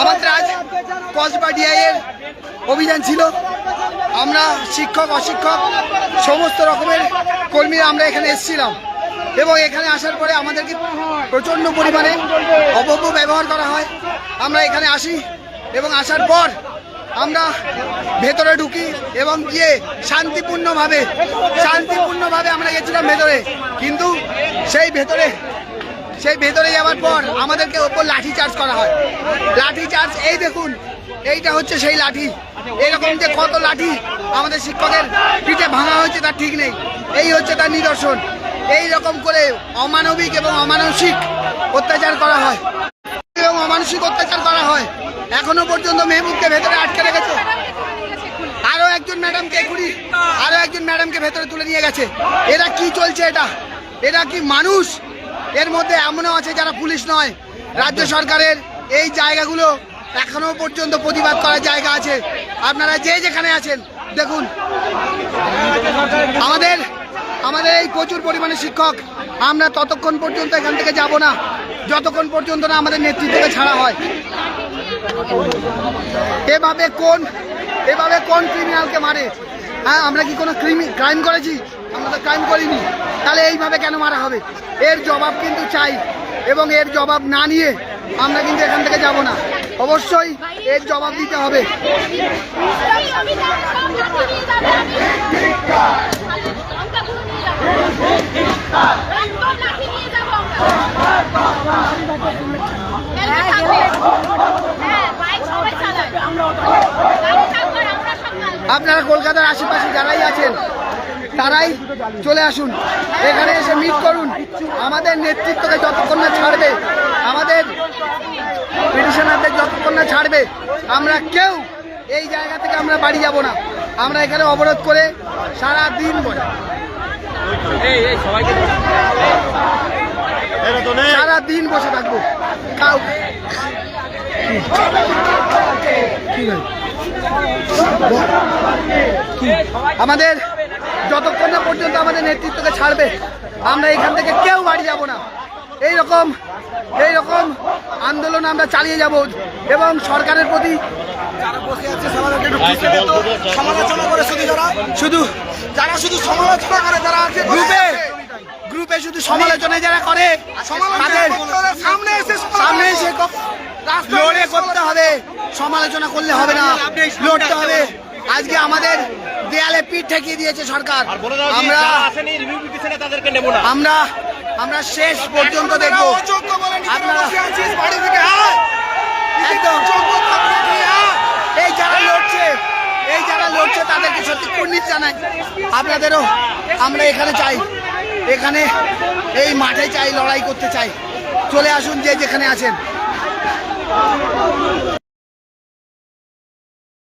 আমাদের আজ কসবা ডিআইয়ের অভিযান ছিল। আমরা শিক্ষক, অশিক্ষক, সমস্ত রকমের কর্মীরা আমরা এখানে এসেছিলাম। এবং এখানে আসার পরে আমাদেরকে প্রচণ্ড পরিমাণে অপব্য ব্যবহার করা হয়। আমরা এখানে আসি এবং আসার পর আমরা ভেতরে ঢুকি এবং গিয়ে শান্তিপূর্ণভাবে শান্তিপূর্ণভাবে আমরা গেছিলাম ভেতরে। কিন্তু সেই ভেতরে সেই ভেতরে যাওয়ার পর আমাদেরকে ওপর লাঠি চার্জ করা হয়। লাঠি চার্জ, এই দেখুন, এইটা হচ্ছে সেই লাঠি। এরকম যে কত লাঠি আমাদের শিক্ষকের পিঠে ভাঙা হয়েছে তার ঠিক নেই। এই হচ্ছে তার নিদর্শন। এই রকম করে অমানবিক এবং অমানসিক অত্যাচার করা হয়। এবং অমানসিক অত্যাচার করা হয়। এখনও পর্যন্ত মেহবুবকে ভেতরে আটকে রেখেছে। আরও একজন ম্যাডামকে এখুনি আরও একজন ম্যাডামকে ভেতরে তুলে নিয়ে গেছে। এরা কি চলছে এটা? এরা কি মানুষ? এর মধ্যে এমনও আছে যারা পুলিশ নয়। রাজ্য সরকারের এই জায়গাগুলো এখনও পর্যন্ত প্রতিবাদ করার জায়গা আছে। আপনারা যে যেখানে আছেন, দেখুন। আমাদের আমাদের এই প্রচুর পরিমাণে শিক্ষক, আমরা ততক্ষণ পর্যন্ত এখান থেকে যাব না। যতক্ষণ পর্যন্ত না আমাদের নেতৃত্বকে ছাড়া হয়। এভাবে কোন এভাবে কোন ক্রিমিনালকে মারে? হ্যাঁ আমরা কি কোনো ক্রাইম করেছি? আমরা তো ক্রাইম করিনি। তাহলে এইভাবে কেন মারা হবে? এর জবাব কিন্তু চাই এবং এর জবাব না নিয়ে আমরা কিন্তু এখান থেকে যাব না। অবশ্যই এর জবাব দিতে হবে। আপনারা কলকাতার আশেপাশে যারাই আছেন তারাই চলে আসুন। এখানে এসে মিট করুন। আমাদের নেতৃত্বকে যতক্ষণ না ছাড়বে আমাদের পিটিশনারদের যতক্ষণ না ছাড়বে আমরা কেউ এই জায়গা থেকে আমরা বাড়ি যাব না। আমরা এখানে অবরোধ করে সারা দিন বলে সারা দিন বসে থাকব। কাউ? আমাদের যতক্ষণ না পর্যন্ত আমাদের নেতৃত্বকে ছাড়বে আমরা এখান থেকে কেউ বাড়ি যাব না। এই রকম এই রকম আন্দোলন আমরা চালিয়ে যাব এবং সরকারের প্রতি সমালোচনা করে শুধু যারা শুধু যারা শুধু সমালোচনা করে যারা আছে গ্রুপে গ্রুপে শুধু সমালোচনা যারা করে তাদের সামনে এসে সামনে এসে লড়ে করতে হবে। সমালোচনা করলে হবে না। লড়তে হবে। আজকে আমাদের দেয়ালে পিঠ ঠেকিয়ে দিয়েছে সরকার। আমরা তাদেরকে নেব না। আমরা আমরা শেষ পর্যন্ত দেখব। তুই আয় এই যারা লড়ছে এই যারা লড়ছে তাদেরকে সত্যি কুর্নিশ জানাই। আপনাদেরও আমরা এখানে চাই। এখানে এই মাঠে চাই লড়াই করতে চাই। চলে আসুন যে যেখানে আছেন।